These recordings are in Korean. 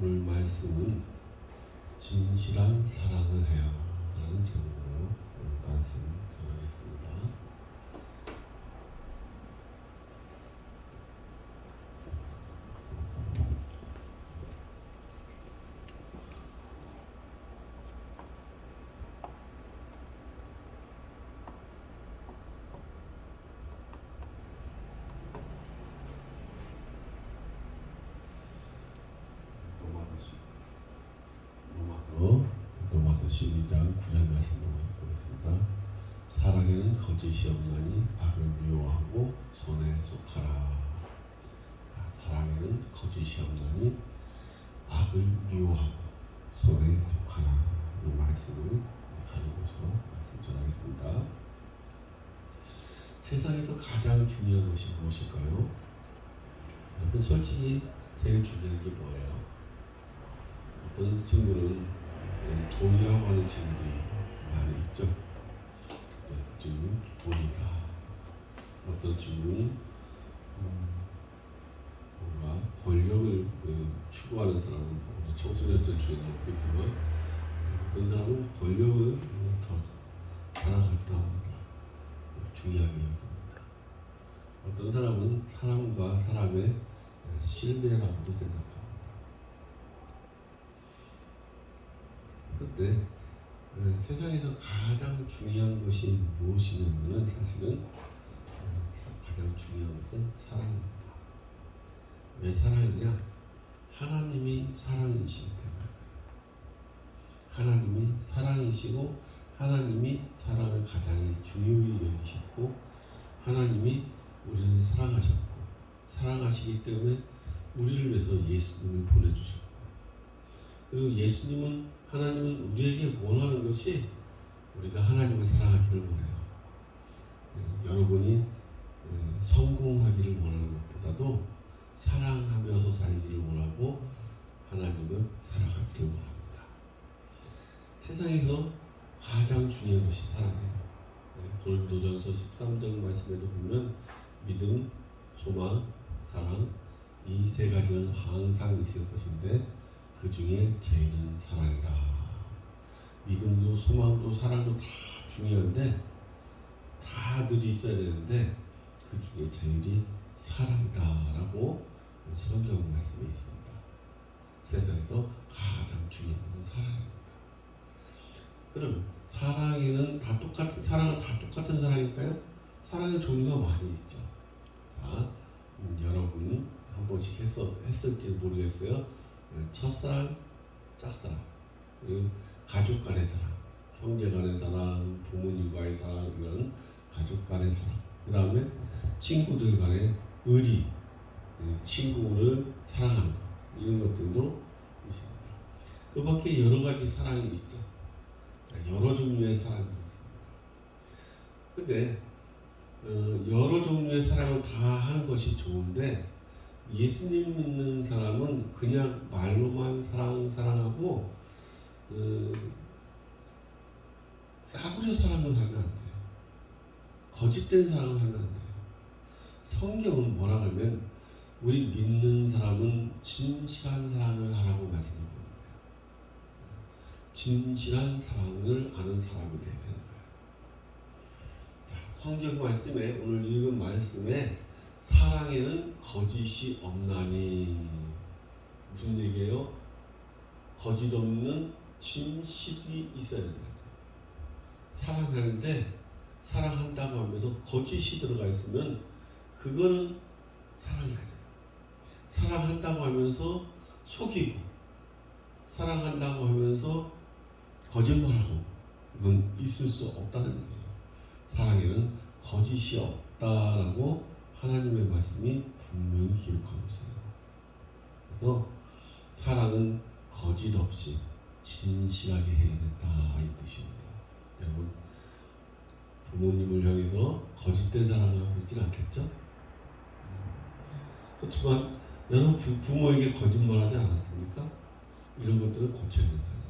오늘 말씀은 진실한 사랑을 해요 라는 제목으로 말씀 전하겠습니다. 로마서 로마서 로마서 12장 9절 말씀 보겠습니다. 없나니 악을 미워하고 손에 속하라. 아, 사랑에는 거짓이 없나니 악을 미워하고 손에 속하라. 이 말씀을 가지고서 말씀 전하겠습니다. 세상에서 가장 중요한 것이 무엇일까요? 여러분 솔직히 제일 중요한 게 뭐예요? 어떤 친구는 예, 돈이라고 하는 친구들이 많이 있죠. 친구는 돈이다. 어떤 친구는 음, 뭔가 권력을 예, 추구하는 사람은 청소년들 중에 나오겠지만 예, 어떤 사람은 권력을 음, 더 사랑하기도 합니다. 중요하게 여깁니다. 어떤 사람은 사람과 사람의 예, 신뢰라고도 생각합니다. 그런데 어, 세상에서 가장 중요한 것이 무엇이냐면은 사실은 어, 가장 중요한 것은 사랑입니다. 왜 사랑이냐? 하나님이 사랑이시기 때문에 하나님이 사랑이시고 하나님이 사랑을 가장 중요히 여기셨고 하나님이 우리를 사랑하셨고 사랑하시기 때문에 우리를 위해서 예수님을 보내주셨고 그리고 예수님은 하나님은 우리에게 원하는 것이 우리가 하나님을 사랑하기를 원해요. 예, 여러분이 예, 성공하기를 원하는 것보다도 사랑하면서 살기를 원하고 하나님을 사랑하기를 원합니다. 세상에서 가장 중요한 것이 사랑이에요. 예, 고린도전서 13장 말씀에도 보면 믿음, 소망, 사랑 이 세 가지는 항상 있을 것인데 그 중에 제일은 사랑이라. 믿음도 소망도 사랑도 다 중요한데 다들 있어야 되는데 그 중에 제일이 사랑이다라고 성경 말씀에 있습니다. 세상에서 가장 중요한 것은 사랑입니다. 그럼 사랑에는 다 똑같은 사랑은 다 똑같은 사랑일까요? 사랑의 종류가 많이 있죠. 자, 음, 여러분 한 번씩 했어 했을지 모르겠어요. 네, 첫사랑, 짝사랑, 그리고 가족 간의 사랑, 형제 간의 사랑, 부모님과의 사랑 이런 가족 간의 사랑. 그 다음에 친구들 간의 의리, 예, 친구를 사랑하는 것 이런 것들도 있습니다. 그 밖에 여러 가지 사랑이 있죠. 여러 종류의 사랑이 있습니다. 근데 어, 여러 종류의 사랑을 다 하는 것이 좋은데 예수님 믿는 사람은 그냥 말로만 사랑 사랑하고 어, 싸구려 사랑을 하면 안 돼요. 거짓된 사랑을 하면 안 돼요. 성경은 뭐라 하면 우리 믿는 사람은 진실한 사랑을 하라고 말씀하고 있는 거예요. 진실한 사랑을 아는 사람이 되야 되는 거예요. 자, 성경 말씀에 오늘 읽은 말씀에 사랑에는 거짓이 없나니 무슨 얘기예요? 거짓 없는 진실이 있어야 된다. 사랑하는데 사랑한다고 하면서 거짓이 들어가 있으면 그거는 사랑이 아니에요. 사랑한다고 하면서 속이고 사랑한다고 하면서 거짓말하고 이건 있을 수 없다는 얘기예요. 사랑에는 거짓이 없다라고 하나님의 말씀이 분명히 기록하고 있어요. 그래서 사랑은 거짓 없이 진실하게 해야 된다 이 뜻입니다. 여러분 부모님을 향해서 거짓된 사랑을 하고 있지는 않겠죠? 그렇지만 여러분 부, 부모에게 거짓말하지 않았습니까? 이런 것들을 고쳐야 된다는 거예요.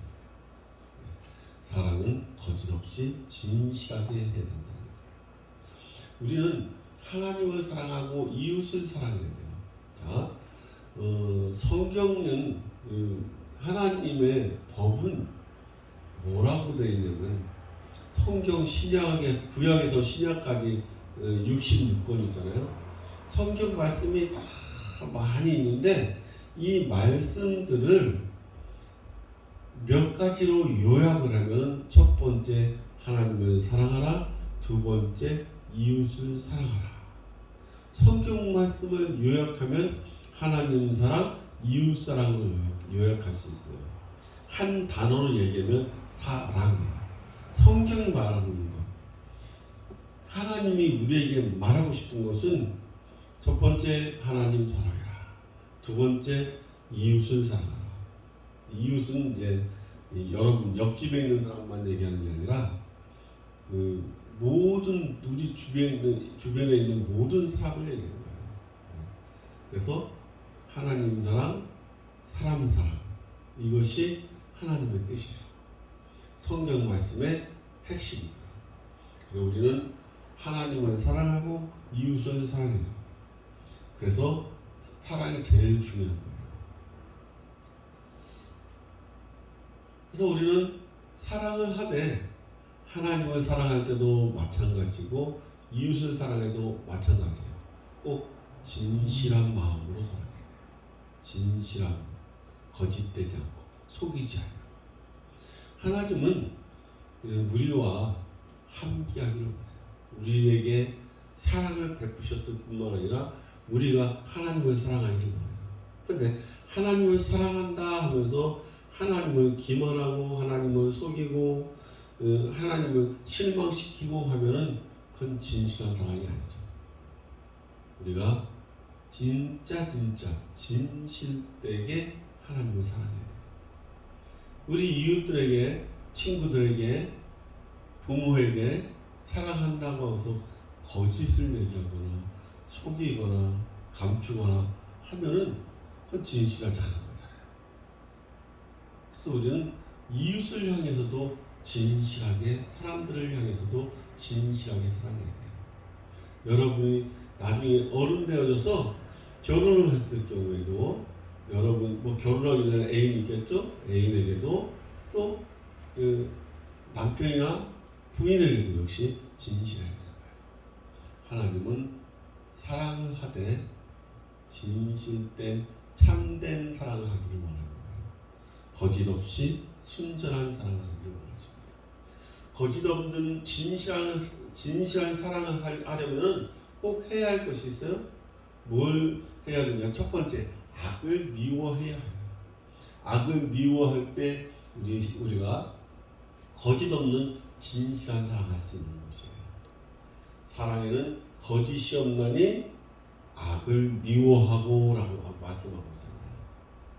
사랑은 거짓 없이 진실하게 해야 된다는 거예요. 우리는 하나님을 사랑하고 이웃을 사랑해야 돼요. 자, 어, 성경은 음, 하나님의 법은 뭐라고 되어 있냐면 성경 신약에 구약에서 신약까지 66권이잖아요. 성경 말씀이 다 많이 있는데 이 말씀들을 몇 가지로 요약을 하면 첫 번째 하나님을 사랑하라, 두 번째 이웃을 사랑하라. 성경 말씀을 요약하면 하나님 사랑, 이웃 사랑으로 요약, 요약할 수 있어요. 한 단어로 얘기하면 사랑이에요. 성경이 말하고 있는 것. 하나님이 우리에게 말하고 싶은 것은 첫 번째 하나님 사랑해라. 두 번째 이웃을 사랑하라. 이웃은 이제 이 여러분 옆집에 있는 사람만 얘기하는 게 아니라 그 모든 우리 주변에 있는 주변에 있는 모든 사람을 얘기하는 거예요. 네. 그래서 하나님 사랑, 사람 사랑 이것이 하나님의 뜻이에요. 성경 말씀의 핵심이에요. 그래서 우리는 하나님을 사랑하고 이웃을 사랑해요. 그래서 사랑이 제일 중요한 거예요. 그래서 우리는 사랑을 하되 하나님을 사랑할 때도 마찬가지고 이웃을 사랑해도 마찬가지예요. 꼭 진실한 마음으로 사랑해야 돼요. 진실한 거짓되지 않고 속이지 않고 하나님은 그 우리와 함께하기를. 우리에게 사랑을 베푸셨을 뿐만 아니라 우리가 하나님을 사랑하기를 원해요. 근데 하나님을 사랑한다 하면서 하나님을 기만하고 하나님을 속이고 어, 하나님을 실망시키고 하면은 그건 진실한 사랑이 아니죠. 우리가 진짜 진짜 진실되게 하나님을 사랑해야 돼요. 우리 이웃들에게 친구들에게 부모에게 사랑한다고 해서 거짓을 얘기하거나 속이거나 감추거나 하면은 그건 진실하지 않은 거잖아요. 그래서 우리는 이웃을 향해서도 진실하게 사람들을 향해서도 진실하게 사랑해야 돼요. 여러분이 나중에 어른 되어져서 결혼을 했을 경우에도 여러분 뭐 결혼하기 전에 애인 있겠죠? 애인에게도 또 그 남편이나 부인에게도 역시 진실해야 되는 거예요. 하나님은 사랑을 하되 진실된 참된 사랑을 하기를 원하는 거예요. 거짓 없이 순전한 사랑을 하기를 원하십니다. 거짓 없는 진실한 진실한 사랑을 하- 하려면은 꼭 해야 할 것이 있어요. 뭘 해야 되냐? 첫 번째 악을 미워해야 해요. 악을 미워할 때 우리 우리가 거짓 없는 진실한 사랑할 수 있는 것이에요. 사랑에는 거짓이 없나니 악을 미워하고 라고 말씀하고 있잖아요.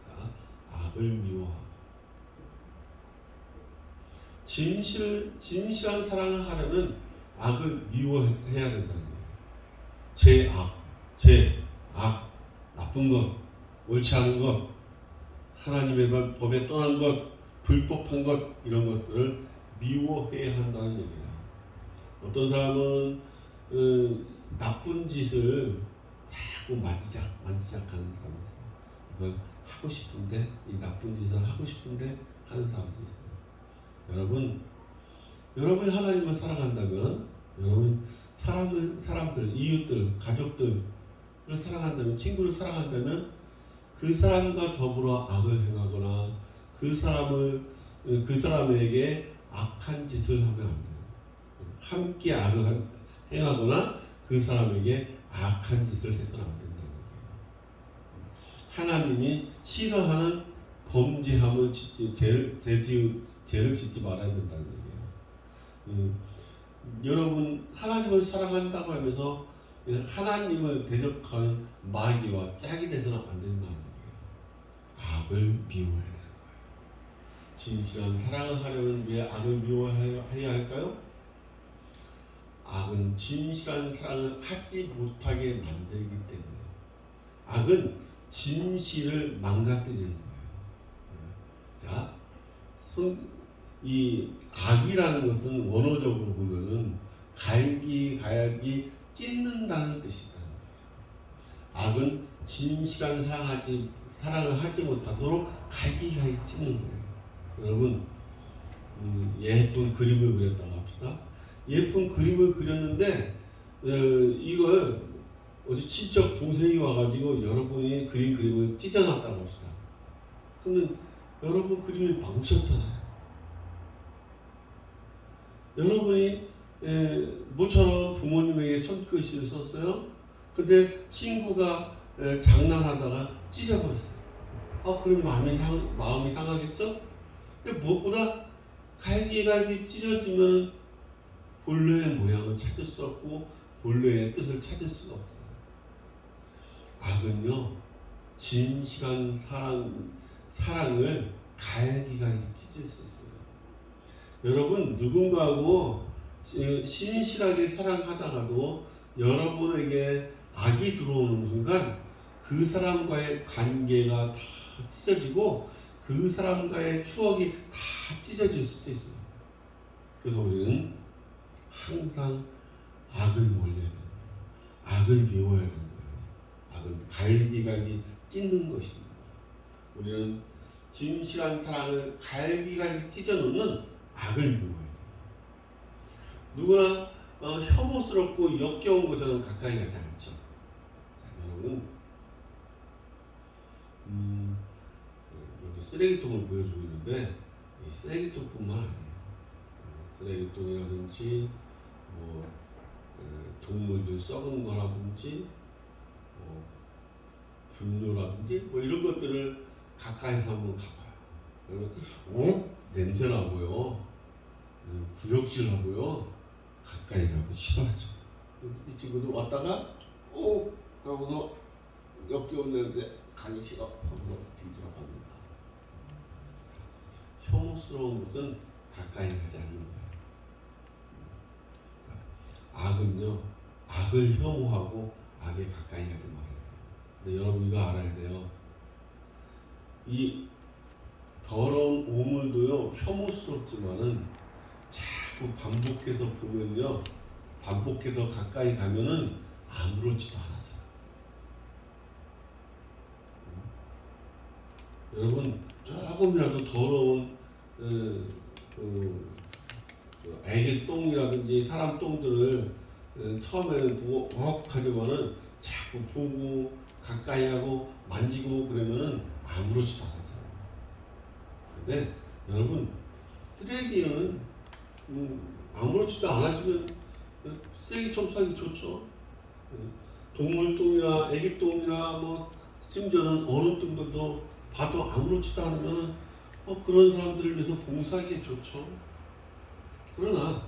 자, 악을 미워하고 진실 진실한 사랑을 하려면 악을 미워해야 된다는 거예요. 제 악, 제 악, 나쁜 것, 옳지 않은 것, 하나님의 법- 법에 떠난 것, 불법한 것 이런 것들을 미워해야 한다는 얘기예요. 어떤 사람은 그 나쁜 짓을 자꾸 만지작 만지작하는 사람이 있어요. 이걸 하고 싶은데 이 나쁜 짓을 하고 싶은데 하는 사람도 있어요. 여러분, 여러분이 하나님을 사랑한다면 여러분 사람을 사람들 이웃들 가족들을 사랑한다면 친구를 사랑한다면 그 사람과 더불어 악을 행하거나 그 사람을 그 사람에게 악한 짓을 하면 안 돼요. 함께 악을 한- 행하거나 그 사람에게 악한 짓을 해서는 안 된다는 거예요. 하나님이 싫어하는 범죄함을 짓지 죄를 죄지 죄를 짓지 말아야 된다는 얘기예요. 음, 여러분 하나님을 사랑한다고 하면서 하나님을 대적하는 마귀와 짝이 돼서는 안 된다는 거예요. 악을 미워해야 되는 거예요. 진실한 사랑을 하려면 왜 악을 미워해야 할까요? 악은 진실한 사랑을 하지 못하게 만들기 때문에 악은 진실을 망가뜨리는 거예요. 자, 성, 이 악이라는 것은 원어적으로 보면은 갈기, 가야기, 찢는다는 뜻이다. 악은 진실한 사랑하지 사랑을 하지 못하도록 갈기갈기 찢는 거예요. 여러분 음, 예쁜 그림을 그렸다고 합시다. 예쁜 그림을 그렸는데 어, 이걸 어디 친척 동생이 와가지고 여러분이 그린 그림을 찢어놨다고 합시다. 그러면 여러분 그림이 망쳤잖아요. 여러분이 에, 모처럼 부모님에게 손글씨를 썼어요. 근데 친구가 에, 장난하다가 찢어버렸어요. 아, 그럼 마음이 상 마음이 상하겠죠? 근데 무엇보다 갈기갈기 찢어지면 본래의 모양을 찾을 수 없고 본래의 뜻을 찾을 수가 없어요. 악은요 진실한 사랑 사랑을 수 있어요. 여러분 누군가하고 시- 신실하게 사랑하다가도 여러분에게 악이 들어오는 순간 그 사람과의 관계가 다 찢어지고 그 사람과의 추억이 다 찢어질 수도 있어요. 그래서 우리는 항상 악을 몰려야 돼요. 악을 미워야 거예요. 악을 갈기갈기 찢는 것입니다. 우리는 진실한 사랑을 갈기갈기 찢어놓는 악을 미워야 돼요. 누구나 어, 혐오스럽고 역겨운 것에는 가까이 가지 않죠. 자, 여러분, 음, 어, 여기 쓰레기통을 보여주고 있는데 이 쓰레기통뿐만 아니에요. 어, 쓰레기통이라든지 뭐 어, 동물들 썩은 거라든지 뭐 분뇨라든지 뭐 이런 것들을 가까이서 한번 가봐요. 그러면 어? 냄새나고요. 음, 구역질하고요. 가까이 가고 싫어하죠. 이 친구들 왔다가 오 하고서 역겨운 냄새 가기 싫어 하고서 뒤돌아갑니다. 혐오스러운 것은 가까이 가지 않는 거예요. 그러니까 악은요 악을 혐오하고 악에 가까이 가지 말아야 돼요. 근데 여러분 이거 알아야 돼요. 이 더러운 오물도요 혐오스럽지만은 자꾸 반복해서 보면요 반복해서 가까이 가면은 아무렇지도 않아져요. 음. 여러분 조금이라도 더러운 어, 그, 그 애기 똥이라든지 사람 똥들을 어, 처음에는 보고 어하지만은 자꾸 보고 가까이 하고 만지고 그러면은 아무렇지도 않아져요. 근데 여러분 쓰레기는 음, 아무렇지도 않아지면 쓰레기 청소하기 좋죠. 음, 동물 똥이나 애기 똥이나 뭐 심지어는 어른 똥들도 봐도 아무렇지도 않으면 어, 그런 사람들을 위해서 봉사하기 좋죠. 그러나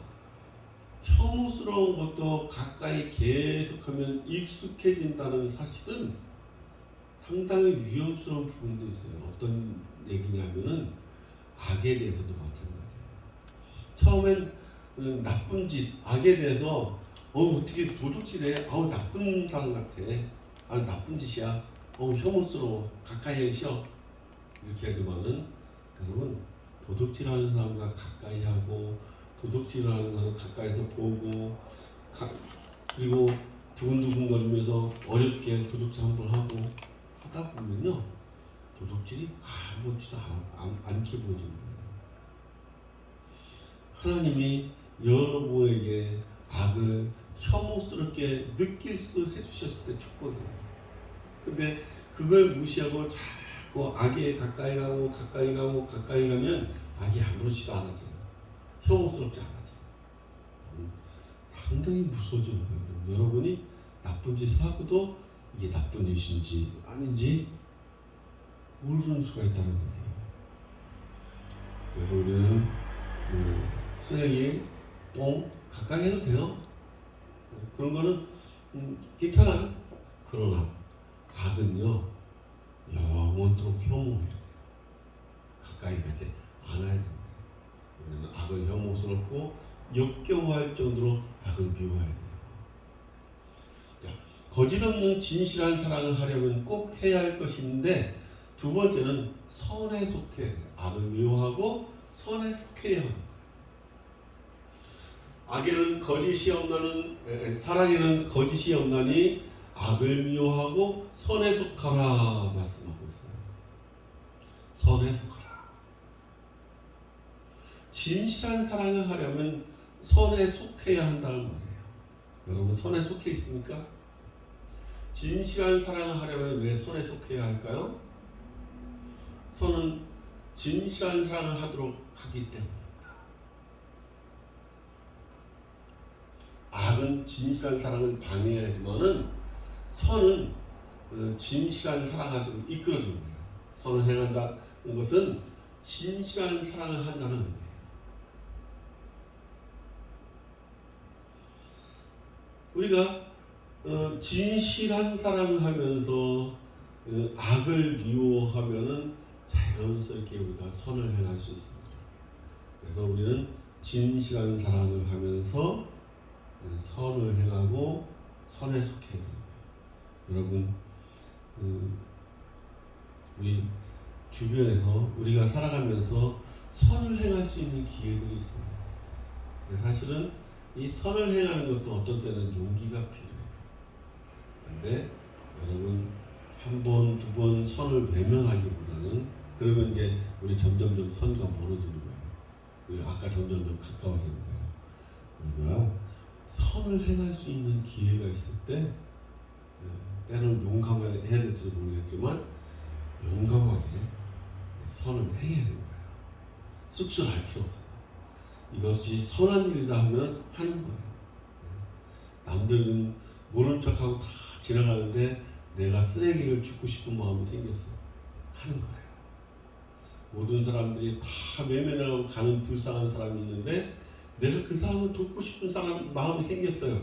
혐오스러운 것도 가까이 계속하면 익숙해진다는 사실은 상당히 위험스러운 부분도 있어요. 어떤 얘기냐면은 악에 대해서도 마찬가지예요. 처음엔 음, 나쁜 짓, 악에 대해서 어 어떻게 도둑질해? 아우 나쁜 사람 같아. 아 나쁜 짓이야. 어 혐오스러워. 가까이 하기 싫어. 이렇게 하지만은 여러분 도둑질하는 사람과 가까이 하고 도둑질하는 사람 가까이서 보고 가, 그리고 두근두근 거리면서 어렵게 도둑질 한번 하고 하다 보면요 도둑질이 아무렇지도 않게 보이는 거예요. 하나님이 여러분에게 악을 혐오스럽게 느낄 수 해주셨을 때 축복이에요. 근데 그걸 무시하고 자꾸 악에 가까이 가고 가까이 가고 가까이 가면 악이 아무렇지도 않아져요. 혐오스럽지 않아져요. 음, 상당히 무서워지는 거예요. 여러분이 나쁜 짓을 하고도 이게 나쁜 짓인지 아닌지 모르는 수가 있다는 얘기예요. 그래서 우리는 음, 쓰레기, 똥 가까이 해도 돼요. 그런 거는 음, 괜찮아요. 그러나 악은요 영원토록 혐오해요. 가까이 가지 않아야 됩니다. 우리는 악을 혐오스럽고 역겨워할 정도로 악을 미워해야. 야, 거짓 없는 진실한 사랑을 하려면 꼭 해야 할 있는데 두 번째는 선에 속해. 악을 미워하고 선에 속해야 합니다. 악에는 거짓이 없나는 에, 사랑에는 거짓이 없나니 악을 미워하고 선에 속하라 말씀하고 있어요. 선에 속하라. 진실한 사랑을 하려면 선에 속해야 한다는 말이에요. 여러분 선에 속해 있습니까? 진실한 사랑을 하려면 왜 선에 속해야 할까요? 선은 진실한 사랑을 하도록 하기 때문입니다. 악은 진실한 사랑을 방해하지만은 선은 어, 진실한 사랑하도록 이끌어주는 거예요. 선을 행한다는 것은 진실한 사랑을 한다는 의미예요. 우리가 어, 진실한 사랑을 하면서 어, 악을 미워하면은 자연스럽게 우리가 선을 행할 수 있습니다. 그래서 우리는 진실한 사랑을 하면서 어, 선을 행하고 선에 속해야 됩니다. 여러분, 음, 우리 주변에서 우리가 살아가면서 선을 행할 수 있는 기회들이 있어요. 사실은 이 선을 행하는 것도 어떤 때는 용기가 필요해요. 근데 여러분 한 번, 두 번 선을 외면하기보다는 그러면 이제 우리 점점점 선과 멀어지는 거예요. 우리 아까 점점점 가까워지는 거예요. 우리가 선을 행할 수 있는 기회가 있을 때 예, 때는 용감해야 될지도 모르겠지만 용감하게 선을 행해야 되는 거예요. 쑥스러할 필요 없어요. 이것이 선한 일이다 하면 하는 거예요. 남들은 모른 척하고 다 지나가는데 내가 쓰레기를 줍고 싶은 마음이 생겼어. 하는 거예요. 모든 사람들이 다 외면하고 가는 불쌍한 사람이 있는데 내가 그 사람을 돕고 싶은 사람 마음이 생겼어요.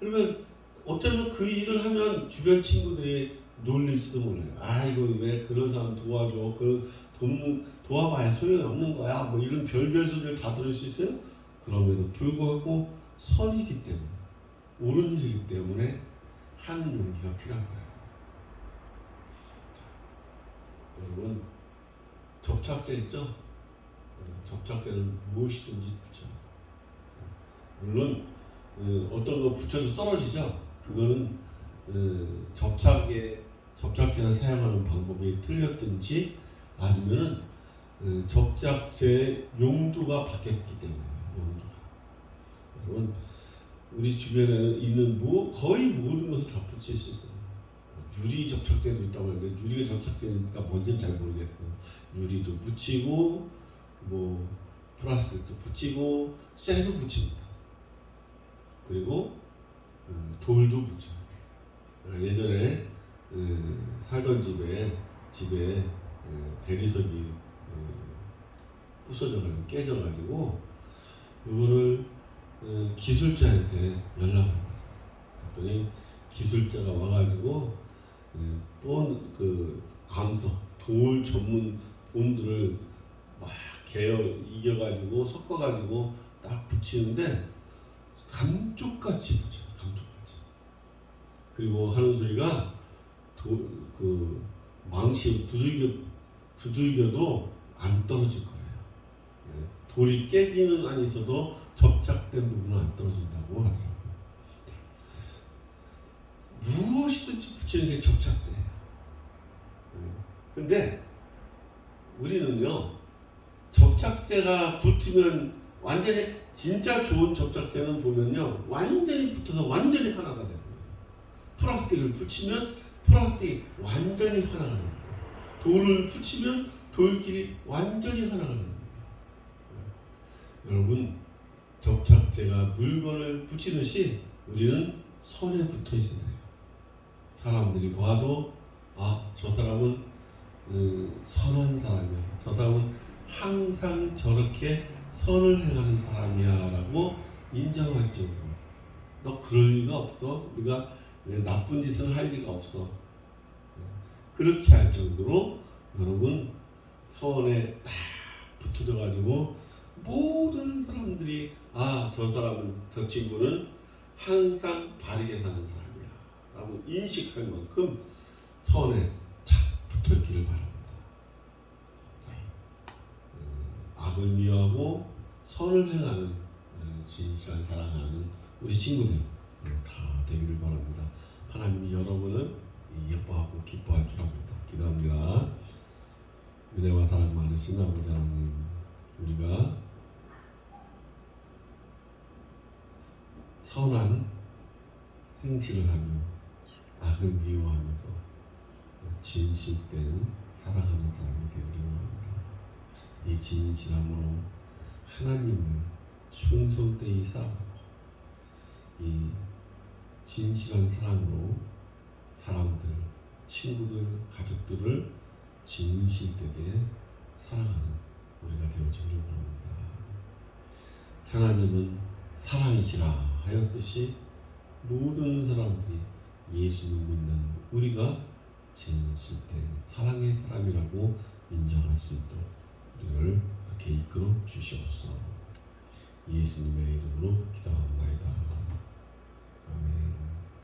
그러면 어쩌면 그 일을 하면 주변 친구들이 놀릴지도 몰라요. 아 이거 왜 그런 사람 도와줘? 그 돕는 도와봐야 소용이 없는 거야. 뭐 이런 별별 소리를 다 들을 수 있어요? 그럼에도 불구하고 선이기 때문에 일이기 때문에 하는 용기가 필요한 거예요. 자, 여러분 접착제 있죠? 어, 접착제는 무엇이든지 붙여요. 물론 어, 어떤 거 붙여도 떨어지죠. 그거는 어, 접착에 접착제를 사용하는 방법이 틀렸든지 아니면은 어, 접착제 용도가 바뀌었기 때문에 용도가 여러분 우리 주변에 있는 뭐 거의 모든 것을 다 붙일 수 있어요. 유리 접착제도 있다고 하는데 유리가 접착제니까 뭔지는 잘 모르겠어요. 유리도 붙이고 뭐 플라스틱도 붙이고 쇠도 붙입니다. 그리고 어, 돌도 붙여요. 어, 예전에 어, 살던 집에 집에 어, 대리석이 어, 부서져가지고 깨져가지고 이거를 어, 기술자한테 연락을 했어요. 그랬더니 기술자가 와가지고 또그 암석 돌 전문 본들을 막 개어 이겨가지고 섞어가지고 딱 붙이는데 감쪽같이 붙여요. 감쪽같이. 그리고 하는 소리가 도, 그 망치 두들겨 두들겨도 안 떨어질. 예, 돌이 깨지는 안 있어도 접착된 부분은 안 떨어진다고 하더라고요. 무엇이든지 붙이는 게 접착제예요. 예, 근데 우리는요 접착제가 붙으면 완전히 진짜 좋은 접착제는 보면요 완전히 붙어서 완전히 하나가 되는 거예요. 플라스틱을 붙이면 플라스틱이 완전히 하나가 됩니다. 돌을 붙이면 돌끼리 완전히 하나가 됩니다. 예. 여러분 접착제가 물건을 붙이듯이 우리는 손에 붙어 있어야 돼요. 사람들이 봐도 아 저 사람은 음, 선한 사람이야. 저 사람은 항상 저렇게 선을 행하는 사람이야라고 인정할 정도로 너 그럴 리가 없어. 네가 나쁜 짓을 할 리가 없어. 그렇게 할 정도로 여러분 선에 딱 붙어져 가지고 모든 사람들이 아 저 사람은 저 친구는 항상 바르게 사는 사람이야 라고 인식할 만큼 선에 착 붙어있기를 바랍니다. 음, 악을 미워하고 선을 행하는 음, 진실한 사랑하는 우리 친구들 다 되기를 바랍니다. 하나님이 여러분을 예뻐하고 기뻐할 줄 압니다. 기도합니다. 은혜와 사랑 많으신 아버지 하나님, 우리가 선한 행실을 하며 악을 미워하면서 진실된 사랑하는 사람이 되기를 원합니다. 이 진실함으로 하나님을 충성되이 사랑하고 이 진실한 사랑으로 사람들, 친구들, 가족들을 진실되게 사랑하는 우리가 되어지기를 원합니다. 하나님은 사랑이시라 하였듯이 모든 사람들이 예수를 믿는 우리가 진실된 사랑의 사람이라고 인정할 수 있도록 우리를 그렇게 이끌어 주시옵소서. 예수님의 이름으로 기도합니다.